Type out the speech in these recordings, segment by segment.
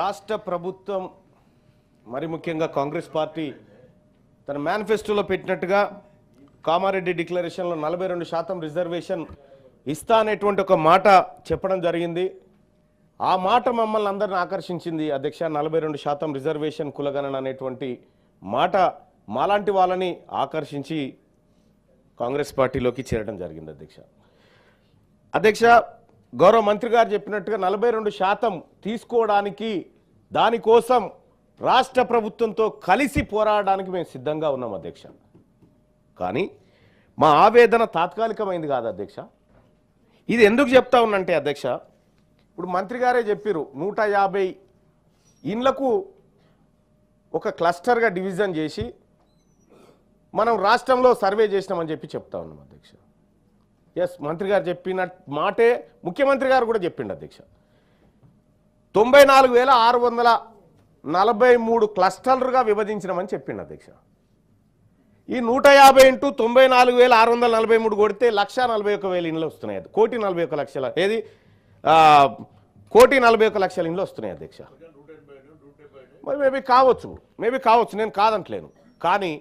రాష్ట్ర ప్రభుత్వం మరి ముఖ్యంగా కాంగ్రెస్ పార్టీ తన మేనిఫెస్టోలో పెట్టినట్టుగా కామారెడ్డి డిక్లరేషన్లో నలభై రెండు శాతం రిజర్వేషన్ ఇస్తా అనేటువంటి ఒక మాట చెప్పడం జరిగింది. ఆ మాట మమ్మల్ని అందరిని ఆకర్షించింది అధ్యక్ష నలభై రెండు శాతం రిజర్వేషన్ కులగణన అనేటువంటి మాట మాలాంటి వాళ్ళని ఆకర్షించి కాంగ్రెస్ పార్టీలోకి చేరడం జరిగింది అధ్యక్ష. అధ్యక్ష గౌరవ మంత్రి గారు చెప్పినట్టుగా నలభై రెండు శాతం తీసుకోవడానికి దానికోసం రాష్ట్ర ప్రభుత్వంతో కలిసి పోరాడడానికి మేము సిద్ధంగా ఉన్నాం అధ్యక్ష. కానీ మా ఆవేదన తాత్కాలికమైంది కాదు అధ్యక్ష. ఇది ఎందుకు చెప్తా ఉన్నంటే అధ్యక్ష ఇప్పుడు మంత్రి గారే చెప్పారు నూట యాభై ఇండ్లకు ఒక క్లస్టర్గా డివిజన్ చేసి మనం రాష్ట్రంలో సర్వే చేసినామని చెప్పి చెప్తా ఉన్నాం అధ్యక్ష. ఎస్ మంత్రి గారు చెప్పిన మాటే ముఖ్యమంత్రి గారు కూడా చెప్పిండు అధ్యక్ష. తొంభై నాలుగు వేల ఆరు వందల నలభై మూడు క్లస్టర్లుగా విభజించినామని చెప్పిండు అధ్యక్ష. ఈ నూట యాభై ఇంటూ తొంభై నాలుగు వేల ఆరు వందల నలభై మూడు కొడితే లక్ష నలభై ఒక వేల ఇండ్లు వస్తున్నాయి అది. కోటి నలభై ఒక లక్షల ఏది? కోటి నలభై ఒక లక్షల ఇండ్లు వస్తున్నాయి అధ్యక్ష. మరి మేబీ కావచ్చు మేబీ కావచ్చు నేను కాదంటలేను. కానీ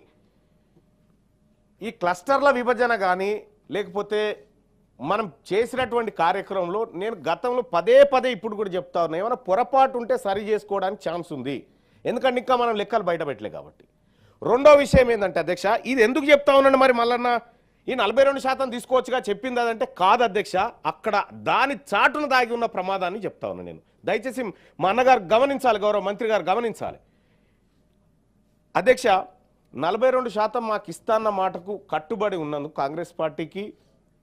ఈ క్లస్టర్ల విభజన కానీ లేకపోతే మనం చేసినటువంటి కార్యక్రమంలో నేను గతంలో పదే పదే ఇప్పుడు కూడా చెప్తా ఉన్నా ఏమైనా పొరపాటు ఉంటే సరి చేసుకోవడానికి ఛాన్స్ ఉంది. ఎందుకంటే ఇంకా మనం లెక్కలు బయట పెట్టలే కాబట్టి. రెండో విషయం ఏంటంటే అధ్యక్ష ఇది ఎందుకు చెప్తా ఉన్నాను మరి మల్లన్న? ఈ నలభై రెండు శాతం తీసుకోవచ్చుగా చెప్పింది అదంటే కాదు అధ్యక్ష అక్కడ దాని చాటును దాగి ఉన్న ప్రమాదాన్ని చెప్తా ఉన్నాను నేను. దయచేసి మా అన్నగారు గమనించాలి గౌరవ మంత్రి గారు గమనించాలి. అధ్యక్ష నలభై రెండు శాతం మాకు ఇస్తాన్న మాటకు కట్టుబడి ఉన్నందుకు కాంగ్రెస్ పార్టీకి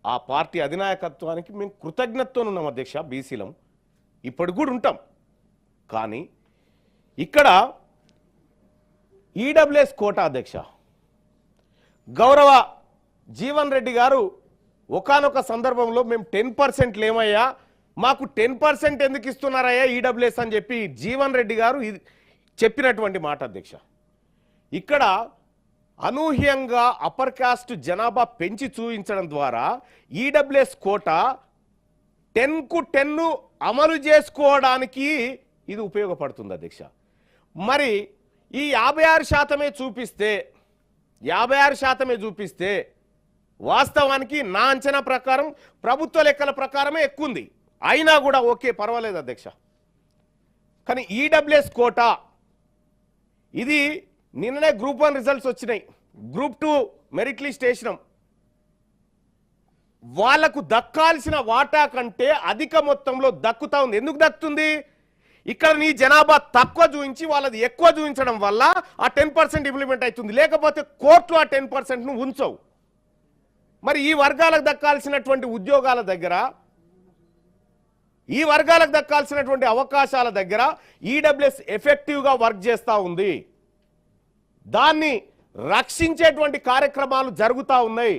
ఆ పార్టీ అధినాయకత్వానికి మేము కృతజ్ఞతతో ఉన్నాం అధ్యక్ష బీసీలం. ఇప్పటికి కూడా ఉంటాం. కానీ ఇక్కడ ఈడబ్ల్యూఎస్ కోటా అధ్యక్ష గౌరవ జీవన్ రెడ్డి గారు ఒకానొక సందర్భంలో మేము టెన్ పర్సెంట్ లేమయ్యా మాకు టెన్ పర్సెంట్ ఎందుకు ఇస్తున్నారయ్యా ఈడబ్ల్యూఎస్ అని చెప్పి జీవన్ రెడ్డి గారు ఇది చెప్పినటువంటి మాట అధ్యక్ష. ఇక్కడ అనూహ్యంగా అప్పర్ కాస్ట్ జనాభా పెంచి చూపించడం ద్వారా ఈడబ్ల్యూఎస్ కోట టెన్కు టెన్ను అమలు చేసుకోవడానికి ఇది ఉపయోగపడుతుంది అధ్యక్ష. మరి ఈ యాభై ఆరు శాతమే చూపిస్తే యాభై ఆరు శాతమే చూపిస్తే వాస్తవానికి నా అంచనా ప్రకారం ప్రభుత్వ లెక్కల ప్రకారమే ఎక్కువ ఉంది అయినా కూడా ఓకే పర్వాలేదు అధ్యక్ష. కానీ ఈడబ్ల్యూఎస్ కోటా ఇది నిన్ననే గ్రూప్ వన్ రిజల్ట్స్ వచ్చినాయి. గ్రూప్ టూ మెరిట్ లిస్ట్ వేసినాం. వాళ్ళకు దక్కాల్సిన వాటా కంటే అధిక మొత్తంలో దక్కుతా ఉంది. ఎందుకు దక్కుతుంది? ఇక్కడ నీ జనాభా తక్కువ చూపించి వాళ్ళది ఎక్కువ చూపించడం వల్ల ఆ టెన్ పర్సెంట్ ఇంప్లిమెంట్ అవుతుంది. లేకపోతే కోర్టు ఆ టెన్ పర్సెంట్ను ఉంచవు. మరి ఈ వర్గాలకు దక్కాల్సినటువంటి ఉద్యోగాల దగ్గర ఈ వర్గాలకు దక్కాల్సినటువంటి అవకాశాల దగ్గర ఈడబ్ల్యూఎస్ ఎఫెక్టివ్గా వర్క్ చేస్తూ ఉంది. దాన్ని రక్షించేటువంటి కార్యక్రమాలు జరుగుతూ ఉన్నాయి.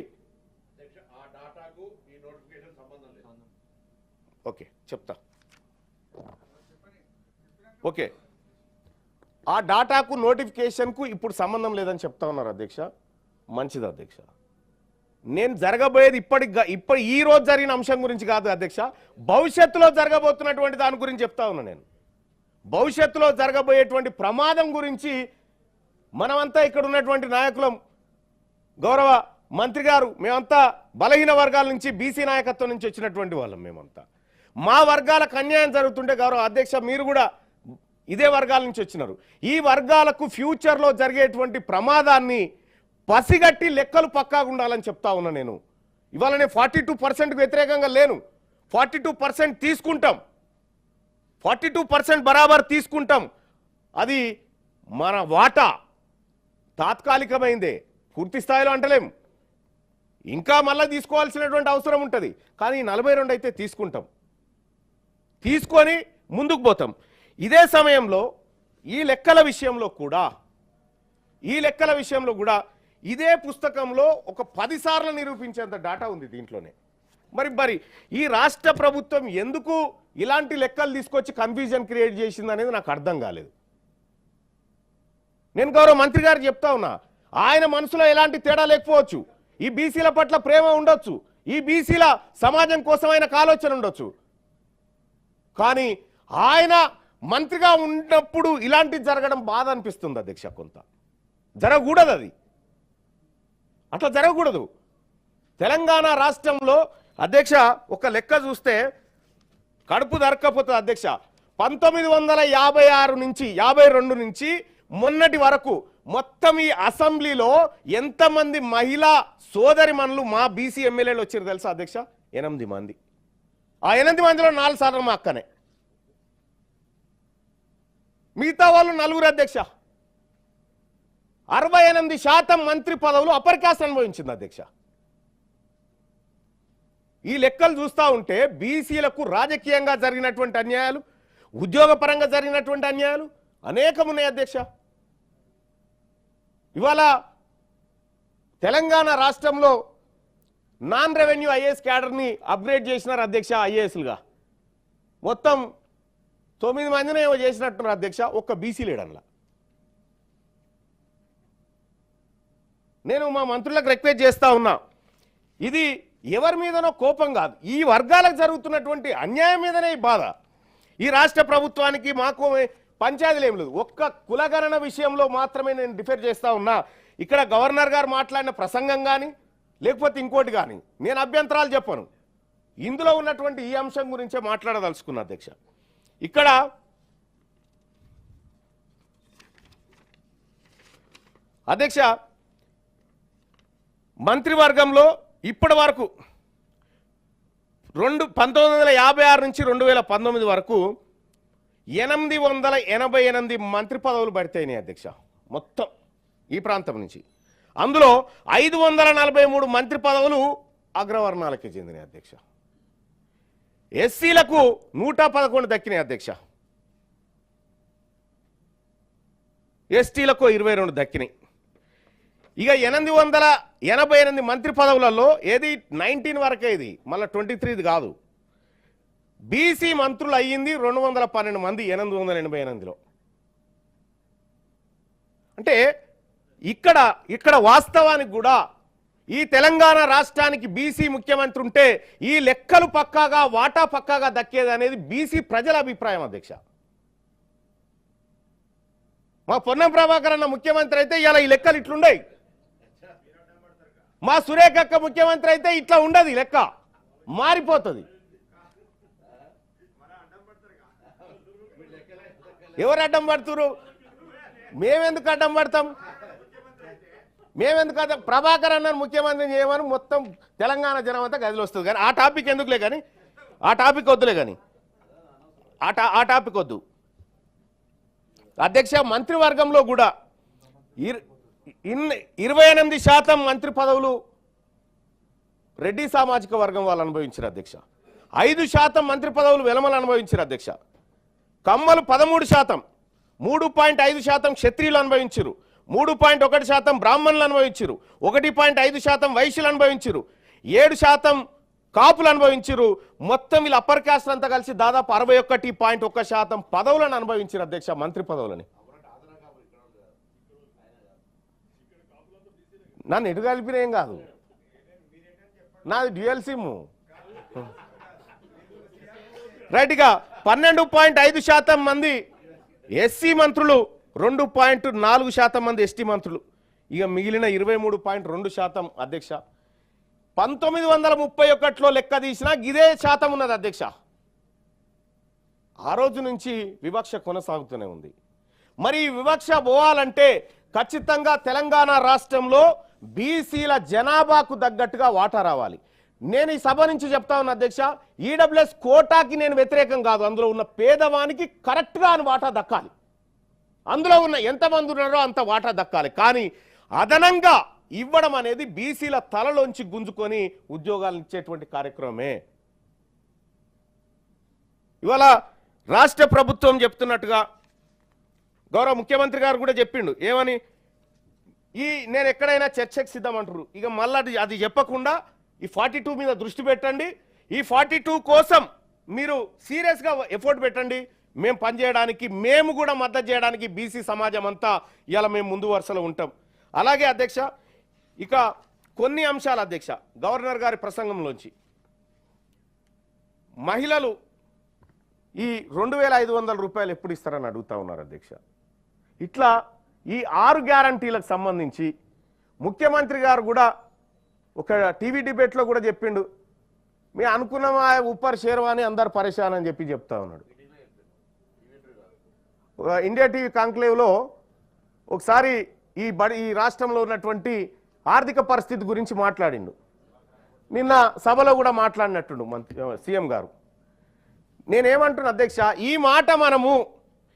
ఓకే చెప్తా. ఓకే ఆ డాటాకు నోటిఫికేషన్కు ఇప్పుడు సంబంధం లేదని చెప్తా ఉన్నారు అధ్యక్ష. మంచిది అధ్యక్ష. నేను జరగబోయేది ఇప్పటికి ఇప్పటి ఈ రోజు జరిగిన అంశం గురించి కాదు అధ్యక్ష. భవిష్యత్తులో జరగబోతున్నటువంటి దాని గురించి చెప్తా ఉన్నా నేను. భవిష్యత్తులో జరగబోయేటువంటి ప్రమాదం గురించి మనమంతా ఇక్కడ ఉన్నటువంటి నాయకులం. గౌరవ మంత్రి గారు మేమంతా బలహీన వర్గాల నుంచి బీసీ నాయకత్వం నుంచి వచ్చినటువంటి వాళ్ళం మేమంతా. మా వర్గాలకు అన్యాయం జరుగుతుంటే గౌరవ అధ్యక్ష మీరు కూడా ఇదే వర్గాల నుంచి వచ్చినారు. ఈ వర్గాలకు ఫ్యూచర్లో జరిగేటువంటి ప్రమాదాన్ని పసిగట్టి లెక్కలు పక్కాగా ఉండాలని చెప్తా ఉన్నా నేను. ఇవాళ నేను ఫార్టీ టూ పర్సెంట్కి వ్యతిరేకంగా లేను. ఫార్టీ టూ పర్సెంట్ తీసుకుంటాం. ఫార్టీ టూ పర్సెంట్ బరాబర్ తీసుకుంటాం. అది మన వాటా. తాత్కాలికమైందే. పూర్తి స్థాయిలో అంటలేం. ఇంకా మళ్ళీ తీసుకోవాల్సినటువంటి అవసరం ఉంటుంది. కానీ నలభై రెండు అయితే తీసుకుంటాం. తీసుకొని ముందుకు పోతాం. ఇదే సమయంలో ఈ లెక్కల విషయంలో కూడా ఈ లెక్కల విషయంలో కూడా ఇదే పుస్తకంలో ఒక పదిసార్లు నిరూపించేంత డాటా ఉంది దీంట్లోనే. మరి మరి ఈ రాష్ట్ర ప్రభుత్వం ఎందుకు ఇలాంటి లెక్కలు తీసుకొచ్చి కన్ఫ్యూజన్ క్రియేట్ చేసింది అనేది నాకు అర్థం కాలేదు. నేను గౌరవ మంత్రి గారు చెప్తా ఉన్నా ఆయన మనసులో ఎలాంటి తేడా లేకపోవచ్చు. ఈ బీసీల పట్ల ప్రేమ ఉండొచ్చు. ఈ బీసీల సమాజం కోసం ఆయన ఆలోచన ఉండొచ్చు. కానీ ఆయన మంత్రిగా ఉన్నప్పుడు ఇలాంటివి జరగడం బాధ అనిపిస్తుంది అధ్యక్ష కొంత. జరగకూడదు అది. అట్లా జరగకూడదు. తెలంగాణ రాష్ట్రంలో అధ్యక్ష ఒక లెక్క చూస్తే కడుపు దొరక్కపోతుంది అధ్యక్ష. పంతొమ్మిది వందల యాభై ఆరు నుంచి యాభై రెండు నుంచి మొన్నటి వరకు మొత్తం ఈ అసెంబ్లీలో ఎంతమంది మహిళా సోదరి మనులు మా బీసీ ఎమ్మెల్యేలు వచ్చారు తెలుసా అధ్యక్ష? ఎనిమిది మంది. ఆ ఎనిమిది మందిలో నాలుగు సార్లు మా అక్కనే. మిగతా వాళ్ళు నలుగురు అధ్యక్ష. అరవై ఎనిమిది శాతం మంత్రి పదవులు అప్పర్ కాస్ట్ అనుభవించింది అధ్యక్ష. ఈ లెక్కలు చూస్తూ ఉంటే బీసీలకు రాజకీయంగా జరిగినటువంటి అన్యాయాలు ఉద్యోగపరంగా జరిగినటువంటి అన్యాయాలు అనేకం ఉన్నాయి అధ్యక్ష. ఇవాళ తెలంగాణ రాష్ట్రంలో నాన్ రెవెన్యూ ఐఏఎస్ క్యాడర్ని అప్గ్రేడ్ చేసినారు అధ్యక్ష ఐఏఎస్లుగా. మొత్తం తొమ్మిది మందిని ఏమో చేసినట్టున్నారు అధ్యక్ష ఒక్క బీసీ లేడన్లా. నేను మా మంత్రులకు రిక్వెస్ట్ చేస్తా ఉన్నా ఇది ఎవరి మీదనో కోపం కాదు. ఈ వర్గాలకు జరుగుతున్నటువంటి అన్యాయం మీదనే బాధ. ఈ రాష్ట్ర ప్రభుత్వానికి మాకు పంచాయతీలు ఏం లేదు. ఒక్క కులగణన విషయంలో మాత్రమే నేను డిఫెర్ చేస్తా ఉన్నా. ఇక్కడ గవర్నర్ గారు మాట్లాడిన ప్రసంగం కానీ లేకపోతే ఇంకోటి కానీ నేను అభ్యంతరాలు చెప్పను. ఇందులో ఉన్నటువంటి ఈ అంశం గురించే మాట్లాడదలుచుకున్నా అధ్యక్ష. ఇక్కడ అధ్యక్ష మంత్రివర్గంలో ఇప్పటి వరకు రెండు పంతొమ్మిది వందల యాభై ఆరు నుంచి రెండు వేల పంతొమ్మిది వరకు ఎనిమిది వందల ఎనభై ఎనిమిది మంత్రి పదవులు పడితేనే అధ్యక్ష మొత్తం ఈ ప్రాంతం నుంచి. అందులో ఐదు వందల నలభై మూడు మంత్రి పదవులు అగ్రవర్ణాలకి చెందిన అధ్యక్ష. ఎస్సీలకు నూట పదకొండు దక్కినాయి అధ్యక్ష. ఎస్టీలకు ఇరవై రెండు దక్కినాయి. ఇక ఎనిమిది వందల ఎనభై ఎనిమిది మంత్రి పదవులలో ఏది నైన్టీన్ వరకే ఇది మళ్ళీ ట్వంటీ త్రీది కాదు. బీసీ మంత్రులు అయ్యింది రెండు వందల పన్నెండు మంది ఎనిమిది వందల ఎనభై ఎనిమిదిలో. అంటే ఇక్కడ ఇక్కడ వాస్తవానికి కూడా ఈ తెలంగాణ రాష్ట్రానికి బీసీ ముఖ్యమంత్రి ఉంటే ఈ లెక్కలు పక్కాగా వాటా పక్కాగా దక్కేది అనేది బీసీ ప్రజల అభిప్రాయం అధ్యక్ష. మా పొన్నం ప్రభాకర్ అన్న ముఖ్యమంత్రి అయితే ఇలా ఈ లెక్కలు ఇట్లుండయి. మా సురేఖక్క ముఖ్యమంత్రి అయితే ఇట్లా ఉండదు ఈ లెక్క. మారిపోతుంది. ఎవరు అడ్డం పడుతురు? మేమెందుకు అడ్డం పడతాం? మేమెందుకు అడ్డం? ప్రభాకర్ అన్న ముఖ్యమంత్రి చేయమని మొత్తం తెలంగాణ జనం అంతా గదిలో వస్తుంది. కానీ ఆ టాపిక్ ఎందుకులే కానీ? ఆ టాపిక్ వద్దులే కానీ. ఆ టా ఆ టాపిక్ వద్దు. అధ్యక్ష మంత్రివర్గంలో కూడా ఇన్ ఇరవై ఎనిమిది శాతం మంత్రి పదవులు రెడ్డి సామాజిక వర్గం వాళ్ళు అనుభవించారు అధ్యక్ష. ఐదు శాతం మంత్రి పదవులు వెలమలు అనుభవించారు అధ్యక్ష. కమ్మలు పదమూడు శాతం మూడు పాయింట్ ఐదు శాతం క్షత్రియులు అనుభవించరు మూడు పాయింట్ ఒకటి శాతం బ్రాహ్మణులు అనుభవించరు ఒకటి పాయింట్ ఐదు శాతం వైశ్యులు అనుభవించరు ఏడు శాతం కాపులు అనుభవించరు మొత్తం వీళ్ళు అప్పర్ కాస్ట్ అంతా కలిసి దాదాపు అరవై ఒకటి పాయింట్ ఒక్క శాతం పదవులను అనుభవించారు అధ్యక్ష మంత్రి పదవులని. నన్ను ఎటు కలిపిన ఏం కాదు. నాది డ్యూయల్ సిమ్. రైట్గా పన్నెండు పాయింట్ ఐదు శాతం మంది ఎస్సీ మంత్రులు రెండు పాయింట్ నాలుగు శాతం మంది ఎస్టీ మంత్రులు. ఇక మిగిలిన ఇరవై మూడు పాయింట్ రెండు శాతం అధ్యక్ష. పంతొమ్మిది వందల ముప్పై ఒకటిలో లెక్క తీసినా ఇదే శాతం ఉన్నది అధ్యక్ష. ఆ రోజు నుంచి వివక్ష కొనసాగుతూనే ఉంది. మరి వివక్ష పోవాలంటే ఖచ్చితంగా తెలంగాణ రాష్ట్రంలో బీసీల జనాభాకు తగ్గట్టుగా వాటా రావాలి. నేను ఈ సభ నుంచి చెప్తా ఉన్నా అధ్యక్ష ఈడబ్ల్యూఎస్ కోటాకి నేను వ్యతిరేకం కాదు. అందులో ఉన్న పేదవానికి కరెక్ట్గా అని వాటా దక్కాలి. అందులో ఉన్న ఎంతమంది ఉన్నారో అంత వాటా దక్కాలి. కానీ అదనంగా ఇవ్వడం అనేది బీసీల తలలోంచి గుంజుకొని ఉద్యోగాలు ఇచ్చేటువంటి కార్యక్రమమే. ఇవాళ రాష్ట్ర ప్రభుత్వం చెప్తున్నట్టుగా గౌరవ ముఖ్యమంత్రి గారు కూడా చెప్పిండు. ఏమని? ఈ నేను ఎక్కడైనా చర్చకు సిద్ధం అంటారు ఇక మళ్ళీ అది చెప్పకుండా ఈ ఫార్టీ టూ మీద దృష్టి పెట్టండి. ఈ ఫార్టీ టూ కోసం మీరు సీరియస్గా ఎఫోర్ట్ పెట్టండి. మేము పనిచేయడానికి మేము కూడా మద్దతు చేయడానికి బీసీ సమాజం అంతా ఇలా మేము ముందు వరుసలో ఉంటాం. అలాగే అధ్యక్ష ఇక కొన్ని అంశాలు అధ్యక్ష గవర్నర్ గారి ప్రసంగంలోంచి. మహిళలు ఈ రెండు వేల ఐదు వందల రూపాయలు ఎప్పుడు ఇస్తారని అడుగుతా ఉన్నారు అధ్యక్ష. ఇట్లా ఈ ఆరు గ్యారంటీలకు సంబంధించి ముఖ్యమంత్రి గారు కూడా ఒక టీవీ డిబేట్లో కూడా చెప్పిండు. మీ అనుకున్న ఉప్పర్ షేర్వాణి అందరు పరేషాన్ అని చెప్పి చెప్తా ఉన్నాడు. ఒక ఇండియా టీవీ కాంక్లేవ్లో ఒకసారి ఈ బడి ఈ రాష్ట్రంలో ఉన్నటువంటి ఆర్థిక పరిస్థితి గురించి మాట్లాడిండు. నిన్న సభలో కూడా మాట్లాడినట్టుండు మంత్రి సీఎం గారు. నేనేమంటున్నా అధ్యక్ష ఈ మాట మనము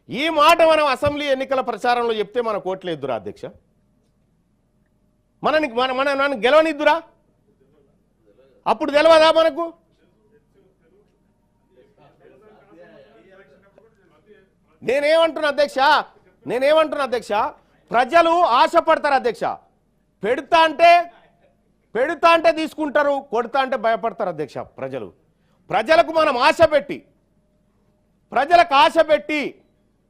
ఈ మాట మనం అసెంబ్లీ ఎన్నికల ప్రచారంలో చెప్తే మన ఓట్లేదురా అధ్యక్ష? మనని మన మన నన్ను గెలవనిద్దురా? అప్పుడు తెలియదా మనకు? నేనేమంటున్నా అధ్యక్ష? నేనేమంటున్నా అధ్యక్ష? ప్రజలు ఆశపడతారు అధ్యక్ష. పెడతా అంటే పెడతా అంటే తీసుకుంటారు కొడతా అంటే భయపడతారు అధ్యక్ష ప్రజలు. ప్రజలకు మనం ఆశ పెట్టి ప్రజలకు ఆశ పెట్టి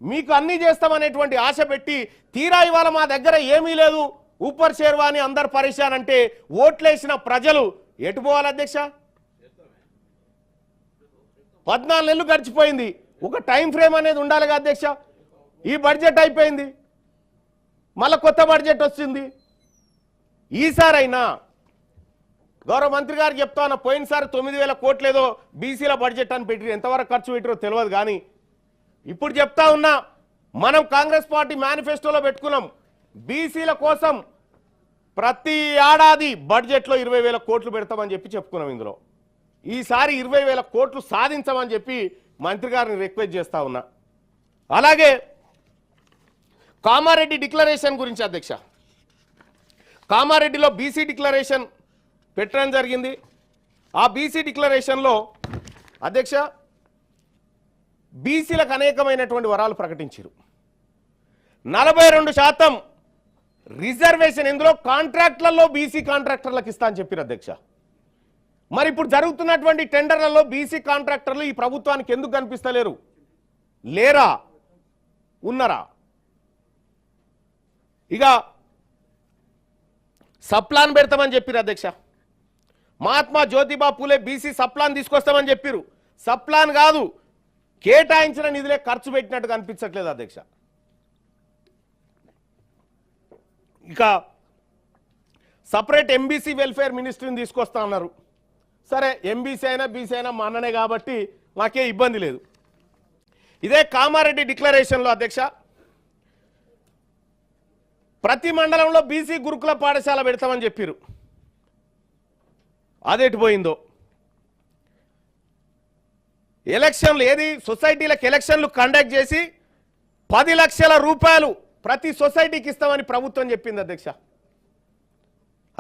మీకు అన్నీ చేస్తామనేటువంటి ఆశ పెట్టి తీరా ఇవాళ మా దగ్గర ఏమీ లేదు. ఊపర్ షేర్వాణి అందరు పరిశాన్ అంటే ఓట్లేసిన ప్రజలు ఎటు పోవాలి అధ్యక్ష? పద్నాలుగు నెలలు గడిచిపోయింది. ఒక టైం ఫ్రేమ్ అనేది ఉండాలిగా అధ్యక్ష? ఈ బడ్జెట్ అయిపోయింది. మళ్ళా కొత్త బడ్జెట్ వచ్చింది ఈసారైనా గౌరవ మంత్రి గారు చెప్తాను పోయినసారి తొమ్మిది వేల కోట్లేదో బీసీల బడ్జెట్ అని పెట్టి ఎంతవరకు ఖర్చు పెట్టారో తెలియదు కానీ ఇప్పుడు చెప్తా ఉన్నా మనం కాంగ్రెస్ పార్టీ మేనిఫెస్టోలో పెట్టుకున్నాం. బీసీల కోసం ప్రతి ఏడాది బడ్జెట్లో ఇరవై వేల కోట్లు పెడతామని చెప్పి చెప్పుకున్నాం ఇందులో. ఈసారి ఇరవై వేల కోట్లు సాధించమని చెప్పి మంత్రి గారిని రిక్వెస్ట్ చేస్తా ఉన్నా. అలాగే కామారెడ్డి డిక్లరేషన్ గురించి అధ్యక్ష. కామారెడ్డిలో బీసీ డిక్లరేషన్ పెట్టడం జరిగింది. ఆ బీసీ డిక్లరేషన్లో అధ్యక్ష బీసీలకు అనేకమైనటువంటి వరాలు ప్రకటించారు. నలభై రెండు శాతం రిజర్వేషన్ ఇందులో కాంట్రాక్ట్లలో బీసీ కాంట్రాక్టర్లకు ఇస్తా అని చెప్పారు అధ్యక్ష. మరి ఇప్పుడు జరుగుతున్నటువంటి టెండర్లలో బీసీ కాంట్రాక్టర్లు ఈ ప్రభుత్వానికి ఎందుకు కనిపిస్తలేరు? లేరా? ఉన్నరా? ఇక సప్లాన్ పెడతామని చెప్పారు అధ్యక్ష. Mahatma Jyotiba Phule BC sub plan తీసుకొస్తామని చెప్పారు సప్లాన్ కాదు కేటాయించిన నిధులే ఖర్చు పెట్టినట్టు కనిపించట్లేదు అధ్యక్ష. ఇక సపరేట్ ఎంబీసీ వెల్ఫేర్ మినిస్ట్రీని తీసుకొస్తా అన్నారు. సరే ఎంబీసీ అయినా బీసీ అయినా మా అన్ననే కాబట్టి మాకే ఇబ్బంది లేదు. ఇదే కామారెడ్డి డిక్లరేషన్లో అధ్యక్ష ప్రతి మండలంలో బీసీ గురుకుల పాఠశాల పెడతామని చెప్పారు. అదేటి పోయిందో? ఎలక్షన్లు ఏది? సొసైటీలకు ఎలక్షన్లు కండక్ట్ చేసి పది లక్షల రూపాయలు ప్రతి సొసైటీకి ఇస్తామని ప్రభుత్వం చెప్పింది అధ్యక్ష.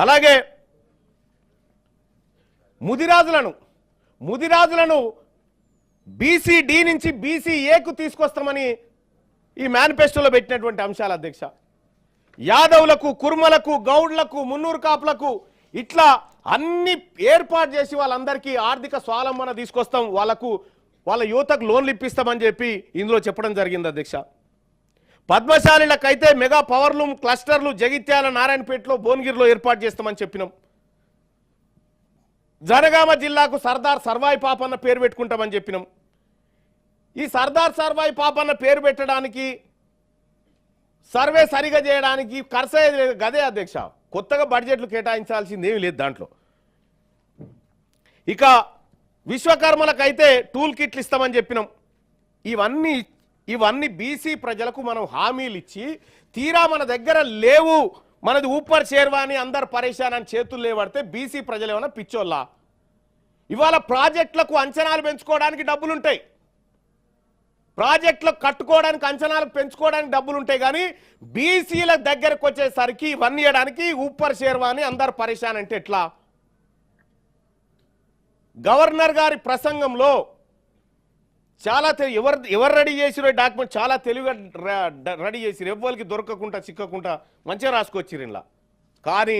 అలాగే ముదిరాజులను ముదిరాజులను బీసీ డి నుంచి బీసీ ఏకు తీసుకొస్తామని ఈ మేనిఫెస్టోలో పెట్టినటువంటి అంశాలు అధ్యక్ష. యాదవులకు కుర్మలకు గౌడ్లకు మున్నూరు కాపులకు ఇట్లా అన్ని ఏర్పాటు చేసి వాళ్ళందరికీ ఆర్థిక స్వాలంబన తీసుకొస్తాం. వాళ్ళకు వాళ్ళ యువతకు లోన్లు ఇప్పిస్తామని చెప్పి ఇందులో చెప్పడం జరిగింది అధ్యక్ష. పద్మశాలిలకైతే మెగా పవర్ లూమ్ క్లస్టర్లు జగిత్యాల నారాయణపేటలో భువనగిరిలో ఏర్పాటు చేస్తామని చెప్పినాం. జనగామ జిల్లాకు సర్దార్ సర్వాయి పాపన్న పేరు పెట్టుకుంటామని చెప్పినాం. ఈ సర్దార్ సర్వాయి పాపన్న పేరు పెట్టడానికి సర్వే సరిగా చేయడానికి ఖర్చు అయ్యేది లేదు గదే అధ్యక్ష. కొత్తగా బడ్జెట్లు కేటాయించాల్సింది ఏమీ లేదు దాంట్లో. ఇక విశ్వకర్మలకైతే టూల్ కిట్లు ఇస్తామని చెప్పినాం. ఇవన్నీ ఇవన్నీ బీసీ ప్రజలకు మనం హామీలు ఇచ్చి తీరా మన దగ్గర లేవు మనది ఊపర్ చేర్వాని అందరు పరేషాన్ అని చేతులు లేవడితే బీసీ ప్రజలు ఏమైనా పిచ్చోళ్ళా? ఇవాళ ప్రాజెక్టులకు అంచనాలు పెంచుకోవడానికి డబ్బులుంటాయి. ప్రాజెక్టులకు కట్టుకోవడానికి అంచనాలు పెంచుకోవడానికి డబ్బులు ఉంటాయి కానీ బీసీల దగ్గరకు వచ్చేసరికి ఇవన్నీ ఇవ్వడానికి ఊపర్ షేర్వాని అందరు పరేషాన్ అంటే ఎట్లా? గవర్నర్ గారి ప్రసంగంలో చాలా తెలి ఎవరు ఎవరు రెడీ చేసిరో డాక్యుమెంట్ చాలా తెలివిగా రెడీ చేసిరు. ఎవ్వరికి దొరకకుండా చిక్కకుండా మంచిగా రాసుకొచ్చిరు ఇలా కానీ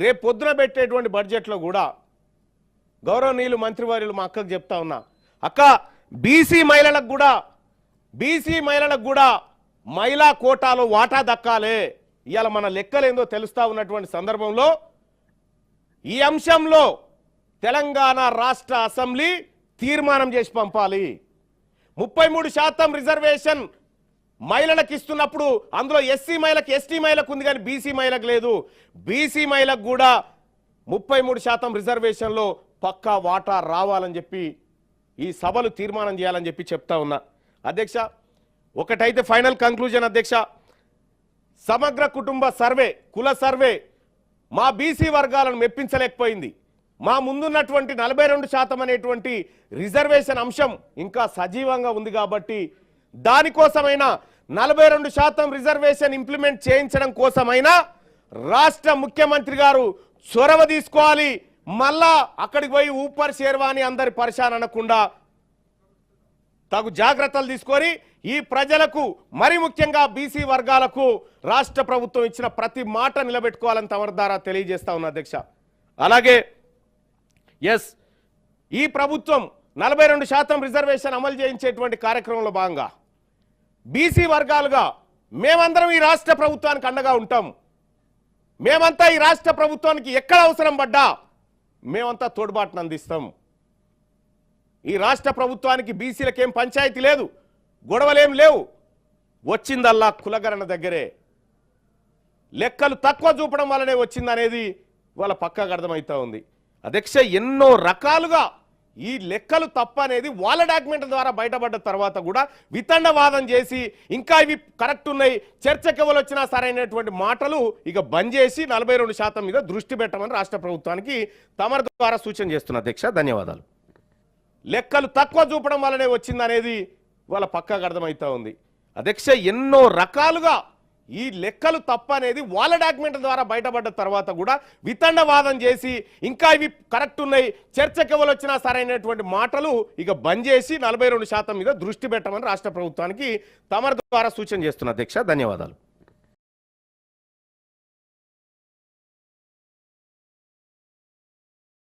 రేపు పొద్దున పెట్టేటువంటి బడ్జెట్లో కూడా గౌరవనీయులు మంత్రివర్యులు మా అక్కకు చెప్తా ఉన్నా. అక్క బీసీ మహిళలకు కూడా బీసీ మహిళలకు కూడా మహిళా కోటాలో వాటా దక్కాలే. ఇవాళ మన లెక్కలేందో తెలుస్తా ఉన్నటువంటి సందర్భంలో ఈ అంశంలో తెలంగాణ రాష్ట్ర అసెంబ్లీ తీర్మానం చేసి పంపాలి. ముప్పై మూడు శాతం రిజర్వేషన్ మహిళలకు ఇస్తున్నప్పుడు అందులో ఎస్సీ మహిళకు ఎస్టీ మహిళకు ఉంది కానీ బీసీ మహిళకు లేదు. బీసీ మహిళకు కూడా ముప్పై మూడు శాతం రిజర్వేషన్లో పక్కా వాటా రావాలని చెప్పి ఈ సభలు తీర్మానం చేయాలని చెప్పి చెప్తా ఉన్నా. అధ్యక్ష ఒకటైతే ఫైనల్ కంక్లూజన్ అధ్యక్ష. సమగ్ర కుటుంబ సర్వే కుల సర్వే మా బీసీ వర్గాలను మెప్పించలేకపోయింది. మా ముందున్నటువంటి నలభై రెండు శాతం అనేటువంటి రిజర్వేషన్ అంశం ఇంకా సజీవంగా ఉంది కాబట్టి దానికోసమైనా నలభై రెండు శాతం రిజర్వేషన్ ఇంప్లిమెంట్ చేయించడం కోసమైనా రాష్ట్ర ముఖ్యమంత్రి గారు చొరవ తీసుకోవాలి. మళ్ళా అక్కడికి పోయి ఊపర్ షేర్వాణి అందరి పరిశాన్ అనకుండా తగు జాగ్రత్తలు తీసుకొని ఈ ప్రజలకు మరి ముఖ్యంగా బీసీ వర్గాలకు రాష్ట్ర ప్రభుత్వం ఇచ్చిన ప్రతి మాట నిలబెట్టుకోవాలని తమరి ద్వారా తెలియజేస్తా ఉన్నా అధ్యక్ష. అలాగే ఎస్ ఈ ప్రభుత్వం నలభై రెండు శాతం రిజర్వేషన్ అమలు చేయించేటువంటి కార్యక్రమంలో భాగంగా బీసీ వర్గాలుగా మేమందరం ఈ రాష్ట్ర ప్రభుత్వానికి అండగా ఉంటాం. మేమంతా ఈ రాష్ట్ర ప్రభుత్వానికి ఎక్కడ అవసరం పడ్డా మేమంతా తోడ్బాటును అందిస్తాం. ఈ రాష్ట్ర ప్రభుత్వానికి బీసీలకేం పంచాయతీ లేదు గొడవలేం లేవు. వచ్చిందల్లా కులగరణ దగ్గరే. లెక్కలు తక్కువ చూపడం వల్లనే వచ్చిందనేది వాళ్ళ పక్కాగా అర్థమవుతా ఉంది. అధ్యక్ష ఎన్నో రకాలుగా ఈ లెక్కలు తప్ప అనేది వాళ్ళ డాక్యుమెంట్ ద్వారా బయటపడ్డ తర్వాత కూడా వితండవాదం చేసి ఇంకా ఇవి కరెక్ట్ ఉన్నాయి చర్చకి ఎవరు వచ్చినా సరైనటువంటి మాటలు ఇక బంద్ చేసి నలభై రెండు శాతం మీద దృష్టి పెట్టమని రాష్ట్ర ప్రభుత్వానికి తమరి ద్వారా సూచన చేస్తున్న అధ్యక్ష ధన్యవాదాలు. లెక్కలు తక్కువ చూపడం వల్లనే వచ్చిందనేది వాళ్ళ పక్కాగా అర్థమవుతా ఉంది. అధ్యక్ష ఎన్నో రకాలుగా ఈ లెక్కలు తప్ప అనేది వాళ్ళ డాక్యుమెంట్ ద్వారా బయటపడ్డ తర్వాత కూడా వితండవాదం చేసి ఇంకా ఇవి కరెక్ట్ ఉన్నాయి చర్చకి ఎవరు వచ్చినా సరైనటువంటి మాటలు ఇక బంద్ చేసి నలభై రెండు శాతం మీద దృష్టి పెట్టమని రాష్ట్ర ప్రభుత్వానికి తమరి ద్వారా సూచన చేస్తున్న అధ్యక్ష ధన్యవాదాలు.